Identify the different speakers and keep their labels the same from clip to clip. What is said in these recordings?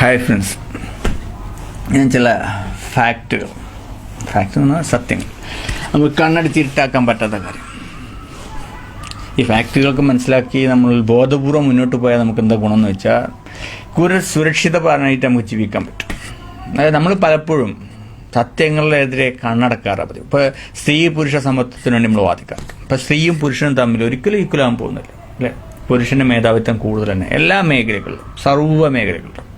Speaker 1: Hi friends ഞാൻ ചില ഫാക്റ്റുകൾ fact എന്ന് പറഞ്ഞാൽ സത്യങ്ങൾ നമുക്ക് കണ്ണടിച്ചിരുട്ടാക്കാൻ പറ്റാത്ത കാര്യം. ഈ ഫാക്റ്റുകളൊക്കെ മനസ്സിലാക്കി നമ്മൾ ബോധപൂർവം മുന്നോട്ട് പോയാൽ നമുക്ക് എന്താ ഗുണമെന്ന് വെച്ചാൽ കൂടുതൽ സുരക്ഷിത പറഞ്ഞായിട്ട് നമുക്ക് ജീവിക്കാൻ പറ്റും. അതായത് നമ്മൾ പലപ്പോഴും സത്യങ്ങളിലെതിരെ കണ്ണടക്കാറ് പതിവ്. ഇപ്പോൾ സ്ത്രീ പുരുഷ സമത്വത്തിന് വേണ്ടി നമ്മൾ വാദിക്കാറുണ്ട് ഇപ്പോൾ സ്ത്രീയും പുരുഷനും തമ്മിൽ ഒരിക്കലും ഈക്വലാകാൻ പോകുന്നില്ല. അല്ലേ? പുരുഷന്റെ മേധാവിത്വം കൂടുതൽ തന്നെ. എല്ലാ മേഖലകളിലും സർവ മേഖലകളിലും.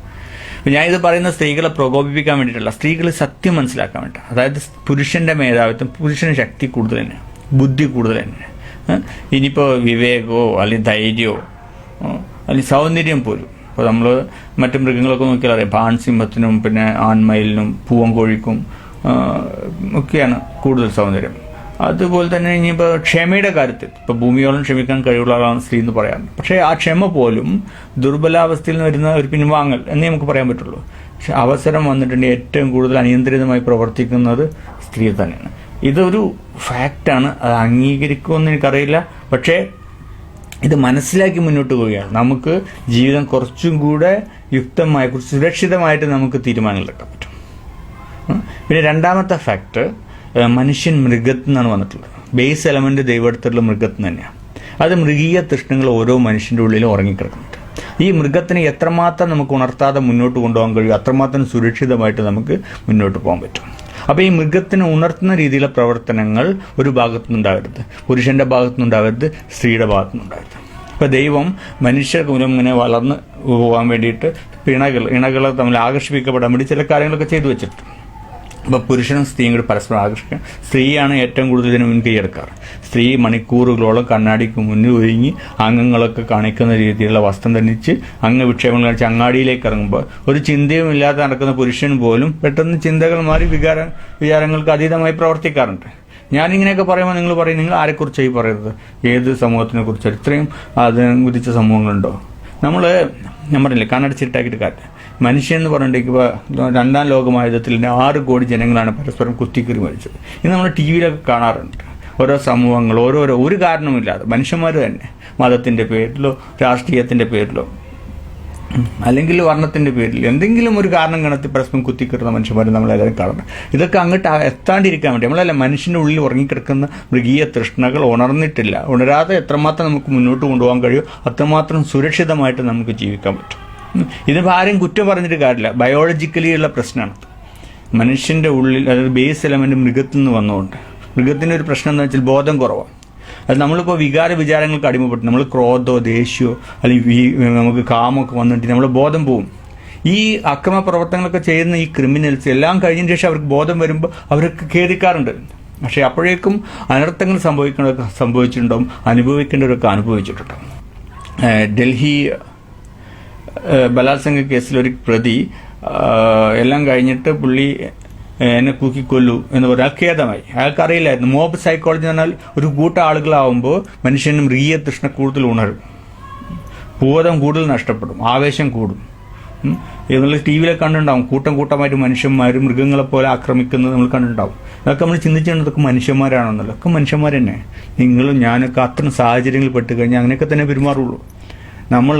Speaker 1: ഞാനിത് പറയുന്ന സ്ത്രീകളെ പ്രകോപിപ്പിക്കാൻ വേണ്ടിയിട്ടല്ല. സ്ത്രീകൾ സത്യം മനസ്സിലാക്കാൻ വേണ്ടി അതായത് പുരുഷന്റെ മേധാവിത്വം പുരുഷന് ശക്തി കൂടുതൽ തന്നെ ബുദ്ധി കൂടുതൽ തന്നെ? ഇനിയിപ്പോൾ വിവേകമോ അല്ലെങ്കിൽ ധൈര്യമോ? അല്ലെങ്കിൽ സൗന്ദര്യം പോലും. ഇപ്പോൾ നമ്മൾ മറ്റു മൃഗങ്ങളൊക്കെ നോക്കിയാൽ അറിയാം. ഭാൻസിംഹത്തിനും പിന്നെ ആൺമയിലിനും പൂവൻകോഴിക്കും കോഴിക്കും ഒക്കെയാണ് കൂടുതൽ സൗന്ദര്യം. അതുപോലെ തന്നെ ഇനിയിപ്പോൾ ക്ഷമയുടെ കാര്യത്തിൽ. ഇപ്പോൾ ഭൂമിയോളം ക്ഷമിക്കാൻ കഴിവുള്ള ആളാണ് സ്ത്രീ എന്ന് പറയാറുണ്ട് പക്ഷേ ആ ക്ഷമ പോലും ദുർബലാവസ്ഥയിൽ നിന്ന് വരുന്ന ഒരു പിൻവാങ്ങൽ എന്നേ നമുക്ക് പറയാൻ പറ്റുള്ളൂ. പക്ഷെ അവസരം വന്നിട്ടുണ്ടെങ്കിൽ ഏറ്റവും കൂടുതൽ അനിയന്ത്രിതമായി പ്രവർത്തിക്കുന്നത് സ്ത്രീ തന്നെയാണ്. ഇതൊരു ഫാക്റ്റാണ്. അത് അംഗീകരിക്കുമെന്ന് എനിക്കറിയില്ല. പക്ഷേ ഇത് മനസ്സിലാക്കി മുന്നോട്ട് പോവുകയാണ്. നമുക്ക് ജീവിതം കുറച്ചും കൂടെ യുക്തമായി കുറച്ച് സുരക്ഷിതമായിട്ട് നമുക്ക് തീരുമാനങ്ങൾ എടുക്കാൻ പറ്റും പിന്നെ രണ്ടാമത്തെ ഫാക്ട് മനുഷ്യൻ മൃഗത്തിൽ നിന്നാണ് വന്നിട്ടുള്ളത്. ബേസ് എലമെന്റ് ദൈവത്തിലുള്ള മൃഗത്തിൽ തന്നെയാണ് അത് മൃഗീയ തൃഷ്ണങ്ങൾ ഓരോ മനുഷ്യന്റെ ഉള്ളിലും ഉറങ്ങിക്കിടക്കുന്നുണ്ട്. ഈ മൃഗത്തിനെ എത്രമാത്രം നമുക്ക് ഉണർത്താതെ മുന്നോട്ട് കൊണ്ടുപോകാൻ കഴിയും അത്രമാത്രം സുരക്ഷിതമായിട്ട് നമുക്ക് മുന്നോട്ട് പോകാൻ പറ്റും. അപ്പോൾ ഈ മൃഗത്തിനെ ഉണർത്തുന്ന രീതിയിലുള്ള പ്രവർത്തനങ്ങൾ ഒരു ഭാഗത്തുനിന്നുണ്ടാവരുത് പുരുഷന്റെ ഭാഗത്തുനിന്നുണ്ടാവരുത് സ്ത്രീയുടെ ഭാഗത്തുനിന്നുണ്ടാവരുത് ഇപ്പൊ ദൈവം മനുഷ്യർ ഇങ്ങനെ വളർന്ന് പോകാൻ വേണ്ടിയിട്ട് പിണകൾ ഇണകൾ തമ്മിൽ ആകർഷിപ്പിക്കപ്പെടാൻ വേണ്ടി ചില കാര്യങ്ങളൊക്കെ ചെയ്തു വെച്ചിട്ടുണ്ട്. അപ്പൊ പുരുഷനും സ്ത്രീയും കൂടി പരസ്പരം ആകർഷിക്കണം സ്ത്രീയാണ് ഏറ്റവും കൂടുതൽ ഇതിന് മുൻകൈ എടുക്കാറ്. സ്ത്രീ മണിക്കൂറുകളോളം കണ്ണാടിക്ക് മുന്നിൽ ഒരുങ്ങി അംഗങ്ങളൊക്കെ കാണിക്കുന്ന രീതിയിലുള്ള വസ്ത്രം ധരിച്ച് അംഗ വിക്ഷേപങ്ങൾ കാണിച്ച് അങ്ങാടിയിലേക്ക് ഇറങ്ങുമ്പോൾ ഒരു ചിന്തയും ഇല്ലാതെ നടക്കുന്ന പുരുഷൻ പോലും പെട്ടെന്ന് ചിന്തകൾ മാറി വികാര വിചാരങ്ങൾക്ക് അതീതമായി പ്രവർത്തിക്കാറുണ്ട്. ഞാനിങ്ങനെയൊക്കെ പറയുമ്പോൾ നിങ്ങൾ പറയും നിങ്ങൾ ആരെക്കുറിച്ചായി പറയുന്നത്? ഏത് സമൂഹത്തിനെ കുറിച്ച് ഇത്രയും അതിനെ കുറിച്ച സമൂഹങ്ങളുണ്ടോ? നമ്മൾ ഞാൻ പറഞ്ഞില്ലേ കണ്ണടച്ചിട്ടാക്കിയിട്ട് കാറ്റ്. മനുഷ്യൻ എന്ന് പറഞ്ഞിട്ടുണ്ടെങ്കിൽ രണ്ടാം ലോകമായുധത്തിൽ ആറ് കോടി ജനങ്ങളാണ് പരസ്പരം കുത്തിക്കറി മരിച്ചത്. ഇന്ന് നമ്മൾ ടി വിയിലൊക്കെ കാണാറുണ്ട്. ഓരോ സമൂഹങ്ങൾ ഓരോരോ ഒരു കാരണവുമില്ലാതെ. മനുഷ്യന്മാർ തന്നെ. മതത്തിന്റെ പേരിലോ രാഷ്ട്രീയത്തിന്റെ പേരിലോ അല്ലെങ്കിൽ വർണത്തിന്റെ പേരിൽ എന്തെങ്കിലും ഒരു കാരണം കണ്ടെത്തി പരസ്പരം കുത്തിക്കിട്ടുന്ന മനുഷ്യന്മാരെ നമ്മളെല്ലാവരും കാണണം ഇതൊക്കെ അങ്ങോട്ട് എത്താണ്ടിരിക്കാൻ വേണ്ടി നമ്മളല്ല മനുഷ്യന്റെ ഉള്ളിൽ ഉറങ്ങിക്കിടക്കുന്ന മൃഗീയ തൃഷ്ണകൾ ഉണർന്നിട്ടില്ല. ഉണരാതെ എത്രമാത്രം നമുക്ക് മുന്നോട്ട് കൊണ്ടുപോകാൻ കഴിയും അത്രമാത്രം സുരക്ഷിതമായിട്ട് നമുക്ക് ജീവിക്കാൻ പറ്റും. ഇതിപ്പോൾ ആരും കുറ്റം പറഞ്ഞിട്ട് കാര്യമില്ല. ബയോളജിക്കലി ഉള്ള പ്രശ്നമാണ്. മനുഷ്യന്റെ ഉള്ളിൽ അതായത് ബേസ് എലമെന്റ് മൃഗത്തിൽ നിന്ന് വന്നുകൊണ്ട് മൃഗത്തിന്റെ ഒരു പ്രശ്നം എന്ന് വെച്ചാൽ ബോധം കുറവാണ്. അത് നമ്മളിപ്പോൾ വികാര വിചാരങ്ങൾക്ക് അടിമപ്പെട്ടു നമ്മൾ ക്രോധോ ദേഷ്യമോ അല്ലെങ്കിൽ നമുക്ക് കാമൊക്കെ വന്നിട്ട് നമ്മൾ ബോധം പോവും. ഈ അക്രമ പ്രവർത്തനങ്ങളൊക്കെ ചെയ്യുന്ന ഈ ക്രിമിനൽസ് എല്ലാം കഴിഞ്ഞ ശേഷം അവർക്ക് ബോധം വരുമ്പോൾ അവർക്ക് ഖേദിക്കാറുണ്ട്. പക്ഷേ അപ്പോഴേക്കും അനർത്ഥങ്ങൾ സംഭവിക്കേണ്ടതൊക്കെ സംഭവിച്ചിട്ടുണ്ടാവും അനുഭവിക്കേണ്ടവരൊക്കെ അനുഭവിച്ചിട്ടുണ്ടാവും. ഡൽഹി ബലാത്സംഗ കേസിൽ ഒരു പ്രതി എല്ലാം കഴിഞ്ഞിട്ട് പുള്ളി എന്നെ കൂക്കിക്കൊല്ലു എന്ന് പറഞ്ഞാൽ ഖേദമായി അയാൾക്കറിയില്ലായിരുന്നു. മോബ് സൈക്കോളജി എന്ന് പറഞ്ഞാൽ ഒരു കൂട്ടം ആളുകളാവുമ്പോൾ മനുഷ്യനും റീയ തൃഷ്ണ കൂടുതൽ ഉണരും. ബോധം കൂടുതൽ നഷ്ടപ്പെടും. ആവേശം കൂടും. എന്നുള്ള ടി വിയിലൊക്കെ കണ്ടിട്ടുണ്ടാവും. കൂട്ടം കൂട്ടമായിട്ട് മനുഷ്യന്മാരും മൃഗങ്ങളെ പോലെ ആക്രമിക്കുന്നത് നമ്മൾ കണ്ടുണ്ടാവും അതൊക്കെ നമ്മൾ ചിന്തിച്ചിട്ടുണ്ട്. ഇതൊക്കെ മനുഷ്യന്മാരാണെന്നല്ലോ ഒക്കെ മനുഷ്യന്മാർ തന്നെ നിങ്ങളും ഞാനൊക്കെ അത്തരം സാഹചര്യങ്ങളിൽ പെട്ട് കഴിഞ്ഞാൽ അങ്ങനെയൊക്കെ തന്നെ പെരുമാറുള്ളൂ. നമ്മൾ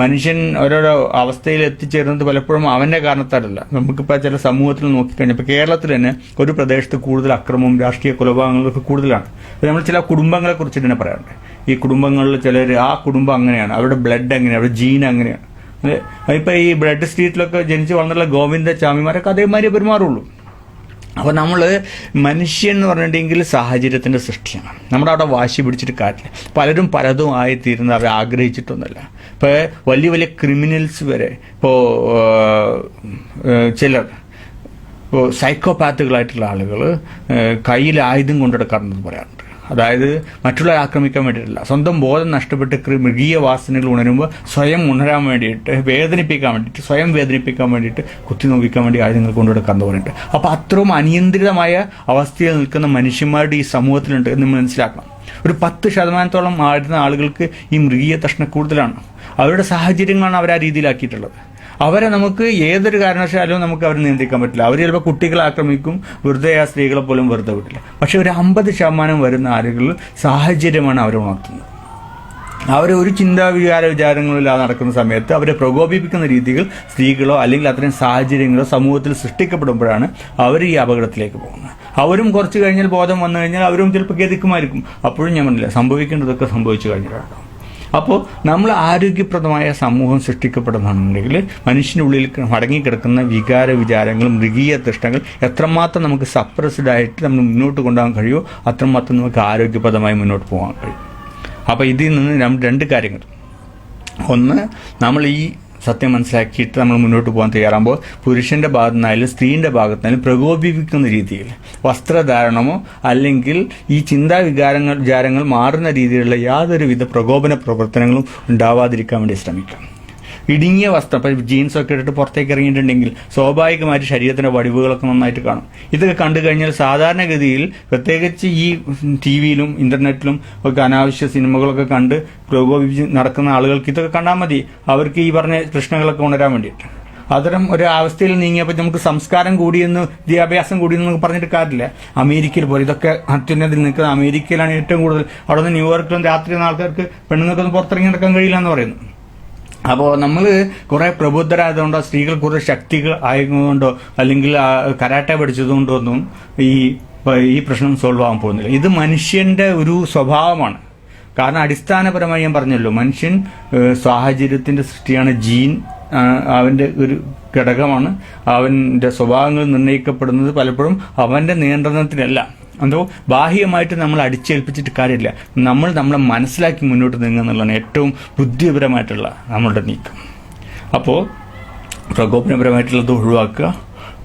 Speaker 1: മനുഷ്യൻ ഓരോരോ അവസ്ഥയിൽ എത്തിച്ചേരുന്നത് പലപ്പോഴും അവന്റെ കാരണത്താലല്ല. നമുക്കിപ്പോൾ ചില സമൂഹത്തിൽ നോക്കിക്കഴിഞ്ഞാൽ ഇപ്പോൾ കേരളത്തിൽ തന്നെ ഒരു പ്രദേശത്ത് കൂടുതൽ അക്രമവും രാഷ്ട്രീയ കൊലപാതകങ്ങളൊക്കെ കൂടുതലാണ്. അപ്പോൾ നമ്മൾ ചില കുടുംബങ്ങളെ കുറിച്ചിട്ട് തന്നെ പറയാറുണ്ട്. ഈ കുടുംബങ്ങളിൽ ചിലർ ആ കുടുംബം അങ്ങനെയാണ് അവരുടെ ബ്ലഡ് അങ്ങനെയാണ് അവരുടെ ജീൻ അങ്ങനെയാണ്. ഇപ്പൊ ഈ ബ്ലഡ് സ്ട്രീറ്റിലൊക്കെ ജനിച്ച് വളർന്നുള്ള ഗോവിന്ദ ചാമിമാരൊക്കെ അതേമാതിരി പെരുമാറുള്ളൂ. അപ്പൊ നമ്മൾ മനുഷ്യൻ എന്ന് പറഞ്ഞിട്ടുണ്ടെങ്കിൽ സാഹചര്യത്തിന്റെ സൃഷ്ടിയാണ്. നമ്മുടെ അവിടെ വാശി പിടിച്ചിട്ട് കാട്ടില്ല പലരും പലതും ആയിത്തീരുന്ന അവർ ആഗ്രഹിച്ചിട്ടൊന്നുമല്ല. ഇപ്പോൾ വലിയ വലിയ ക്രിമിനൽസ് വരെ ഇപ്പോൾ ചിലർ സൈക്കോപാത്തുകളായിട്ടുള്ള ആളുകൾ കയ്യിൽ ആയുധം കൊണ്ടെടുക്കാറുണ്ടെന്ന് പറയാറുണ്ട്. അതായത് മറ്റുള്ളവരെ ആക്രമിക്കാൻ വേണ്ടിയിട്ടില്ല. സ്വന്തം ബോധം നഷ്ടപ്പെട്ട് മൃഗീയ വാസനകൾ ഉണരുമ്പോൾ സ്വയം ഉണരാൻ വേണ്ടിയിട്ട് വേദനിപ്പിക്കാൻ വേണ്ടിയിട്ട് സ്വയം വേദനിപ്പിക്കാൻ വേണ്ടിയിട്ട് കുത്തി നോക്കിക്കാൻ വേണ്ടി ആയുധങ്ങൾ കൊണ്ടെടുക്കാന്ന് പറഞ്ഞിട്ട് അപ്പോൾ അത്രയും അനിയന്ത്രിതമായ അവസ്ഥയിൽ നിൽക്കുന്ന മനുഷ്യന്മാരുടെ ഈ സമൂഹത്തിലുണ്ട് എന്ന് മനസ്സിലാക്കണം. ഒരു പത്ത് ശതമാനത്തോളം ആയിരുന്ന ആളുകൾക്ക് ഈ മൃഗീയ തഷ്ണ കൂടുതലാണ്. അവരുടെ സാഹചര്യങ്ങളാണ് അവർ ആ രീതിയിലാക്കിയിട്ടുള്ളത്. അവരെ നമുക്ക് ഏതൊരു കാരണവശാലും നമുക്ക് അവരെ നിയന്ത്രിക്കാൻ പറ്റില്ല. അവർ ചിലപ്പോൾ കുട്ടികളെ ആക്രമിക്കും വെറുതെ ആ സ്ത്രീകളെ പോലും വെറുതെ വിട്ടില്ല പക്ഷെ ഒരു അമ്പത് ശതമാനം വരുന്ന ആളുകൾ സാഹചര്യമാണ് അവരെ ഉണർത്തുന്നത്. അവർ ഒരു ചിന്താ വികാര വിചാരങ്ങളില്ലാതെ നടക്കുന്ന സമയത്ത് അവരെ പ്രകോപിപ്പിക്കുന്ന രീതികൾ സ്ത്രീകളോ അല്ലെങ്കിൽ അത്തരം സാഹചര്യങ്ങളോ സമൂഹത്തിൽ സൃഷ്ടിക്കപ്പെടുമ്പോഴാണ് അവർ ഈ അപകടത്തിലേക്ക് പോകുന്നത്. അവരും കുറച്ച് കഴിഞ്ഞാൽ ബോധം വന്നു കഴിഞ്ഞാൽ അവരും ചിലപ്പോൾ ഗതിക്കുമായിരിക്കും. അപ്പോഴും ഞാൻ പറഞ്ഞില്ല സംഭവിക്കേണ്ടതൊക്കെ സംഭവിച്ചു കഴിഞ്ഞിട്ടുണ്ടാവും അപ്പോൾ നമ്മൾ ആരോഗ്യപ്രദമായ സമൂഹം സൃഷ്ടിക്കപ്പെടുന്നുണ്ടെങ്കിൽ മനുഷ്യനുള്ളിൽ മടങ്ങിക്കിടക്കുന്ന വികാര വിചാരങ്ങൾ മൃഗീയ തൃഷ്ടങ്ങൾ എത്രമാത്രം നമുക്ക് സപ്രസ്ഡ് ആയിട്ട് നമ്മൾ മുന്നോട്ട് കൊണ്ടുപോകാൻ കഴിയുമോ അത്രമാത്രം നമുക്ക് ആരോഗ്യപ്രദമായി മുന്നോട്ട് പോകാൻ കഴിയും. അപ്പോൾ ഇതിൽ നിന്ന് നമ്മൾ രണ്ട് കാര്യങ്ങൾ. ഒന്ന് നമ്മൾ ഈ സത്യം മനസ്സിലാക്കിയിട്ട് നമ്മൾ മുന്നോട്ട് പോകാൻ തയ്യാറാകുമ്പോൾ പുരുഷന്റെ ഭാഗത്തു നിന്നായാലും സ്ത്രീയുടെ ഭാഗത്തു പ്രകോപിപ്പിക്കുന്ന രീതിയിൽ വസ്ത്രധാരണമോ അല്ലെങ്കിൽ ഈ ചിന്താ വികാരങ്ങൾ വിചാരങ്ങൾ മാറുന്ന രീതിയിലുള്ള യാതൊരുവിധ പ്രകോപന പ്രവർത്തനങ്ങളും ഉണ്ടാവാതിരിക്കാൻ വേണ്ടി ശ്രമിക്കാം. ഇടുങ്ങിയ വസ്ത്രം ഇപ്പം ജീൻസൊക്കെ ഇട്ടിട്ട് പുറത്തേക്ക് ഇറങ്ങിയിട്ടുണ്ടെങ്കിൽ സ്വാഭാവികമായിട്ട് ശരീരത്തിന്റെ വടിവുകളൊക്കെ നന്നായിട്ട് കാണും. ഇതൊക്കെ കണ്ടു കഴിഞ്ഞാൽ സാധാരണഗതിയിൽ പ്രത്യേകിച്ച് ഈ ടി വിയിലും ഇന്റർനെറ്റിലും ഒക്കെ അനാവശ്യ സിനിമകളൊക്കെ കണ്ട് പ്രകോപിപ്പിച്ച് നടക്കുന്ന ആളുകൾക്ക് ഇതൊക്കെ കണ്ടാൽ മതി. അവർക്ക് ഈ പറഞ്ഞ പ്രശ്നങ്ങളൊക്കെ ഉണരാൻ വേണ്ടിയിട്ട്. അത്തരം ഒരു അവസ്ഥയിൽ നീങ്ങിയപ്പോൾ നമുക്ക് സംസ്കാരം കൂടിയെന്ന് വിദ്യാഭ്യാസം കൂടിയെന്ന് പറഞ്ഞിട്ട് കാര്യമില്ല. അമേരിക്കയിൽ പോലെ ഇതൊക്കെ അത്യുന്നതിൽ നിൽക്കുന്നത് അമേരിക്കയിലാണ് ഏറ്റവും കൂടുതൽ അവിടെ നിന്ന് ന്യൂയോർക്കിലും രാത്രി ആൾക്കാർക്ക് പെണ്ണുങ്ങൾക്കൊന്നും പുറത്തിറങ്ങി നടക്കാൻ കഴിയില്ല എന്ന് പറയുന്നു. അപ്പോൾ നമ്മൾ കുറേ പ്രബുദ്ധരായതുകൊണ്ടോ സ്ത്രീകൾ കുറേ ശക്തികൾ ആയതുകൊണ്ടോ അല്ലെങ്കിൽ കരാട്ട പഠിച്ചതുകൊണ്ടോ ഒന്നും ഈ ഈ പ്രശ്നം സോൾവ് ആകാൻ പോകുന്നില്ല. ഇത് മനുഷ്യന്റെ ഒരു സ്വഭാവമാണ്. കാരണം അടിസ്ഥാനപരമായി ഞാൻ പറഞ്ഞല്ലോ മനുഷ്യൻ സാഹചര്യത്തിന്റെ സൃഷ്ടിയാണ് ജീൻ അവന്റെ ഒരു ഘടകമാണ്. അവന്റെ സ്വഭാവങ്ങൾ നിർണയിക്കപ്പെടുന്നത് പലപ്പോഴും അവന്റെ നിയന്ത്രണത്തിലല്ല. എന്തോ ബാഹ്യമായിട്ട് നമ്മൾ അടിച്ചേൽപ്പിച്ചിട്ട് കാര്യമില്ല. നമ്മൾ നമ്മളെ മനസ്സിലാക്കി മുന്നോട്ട് നീങ്ങുക എന്നുള്ളതാണ് ഏറ്റവും ബുദ്ധിപരമായിട്ടുള്ള നമ്മളുടെ നീക്കം. അപ്പോൾ പ്രകോപനപരമായിട്ടുള്ളത് ഒഴിവാക്കുക.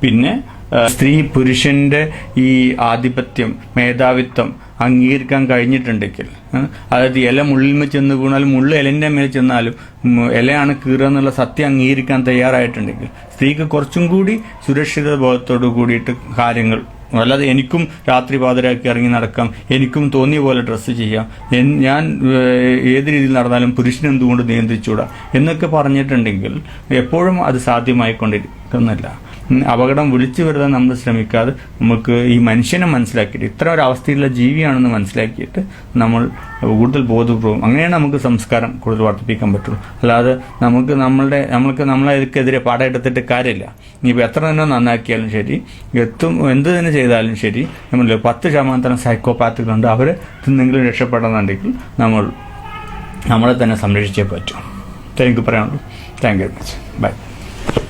Speaker 1: പിന്നെ സ്ത്രീ പുരുഷന്റെ ഈ ആധിപത്യം മേധാവിത്വം അംഗീകരിക്കാൻ കഴിഞ്ഞിട്ടുണ്ടെങ്കിൽ അതായത് ഇല മുള്ളിന്മേൽ ചെന്ന് വീണാലും മുള്ള ഇലന്റെ മേൽ ചെന്നാലും ഇലയാണ് കീറുക എന്നുള്ള സത്യം അംഗീകരിക്കാൻ തയ്യാറായിട്ടുണ്ടെങ്കിൽ സ്ത്രീക്ക് കുറച്ചും കൂടി സുരക്ഷിത ബോധത്തോടു കൂടിയിട്ട് കാര്യങ്ങൾ അല്ലാതെ എനിക്കും രാത്രി പാതിരാക്കി ഇറങ്ങി നടക്കാം. എനിക്കും തോന്നിയ പോലെ ഡ്രസ്സ് ചെയ്യാം. ഞാൻ ഏത് രീതിയിൽ നടന്നാലും പുരുഷനെ എന്തുകൊണ്ട് നിയന്ത്രിച്ചൂടാ എന്നൊക്കെ പറഞ്ഞിട്ടുണ്ടെങ്കിൽ എപ്പോഴും അത് സാധ്യമായിക്കൊണ്ടിരിക്കുന്നില്ല അപകടം വിളിച്ചു വരുത്താൻ നമ്മൾ ശ്രമിക്കാതെ നമുക്ക് ഈ മനുഷ്യനെ മനസ്സിലാക്കിയിട്ട് ഇത്ര ഒരു അവസ്ഥയിലുള്ള ജീവിയാണെന്ന് മനസ്സിലാക്കിയിട്ട് നമ്മൾ കൂടുതൽ ബോധപൂർവം അങ്ങനെയാണ് നമുക്ക് സംസ്കാരം കൂടുതൽ വർദ്ധിപ്പിക്കാൻ പറ്റുള്ളൂ. അല്ലാതെ നമുക്ക് നമ്മളുടെ നമ്മൾക്ക് നമ്മളതിനെതിരെ പാഠം എടുത്തിട്ട് കാര്യമില്ല. ഇനിയിപ്പോൾ എത്ര തന്നെ നന്നാക്കിയാലും ശരി എത്തും എന്ത് തന്നെ ചെയ്താലും ശരി നമ്മൾ പത്ത് ശതമാനത്തോളം സൈക്കോപാത്തുകളുണ്ട്. അവരെ നിന്നെങ്കിലും രക്ഷപ്പെടണമെന്നുണ്ടെങ്കിൽ നമ്മൾ നമ്മളെ തന്നെ സംരക്ഷിച്ചേ പറ്റൂ. എനിക്ക് പറയാനുള്ളൂ. Thank you very much bye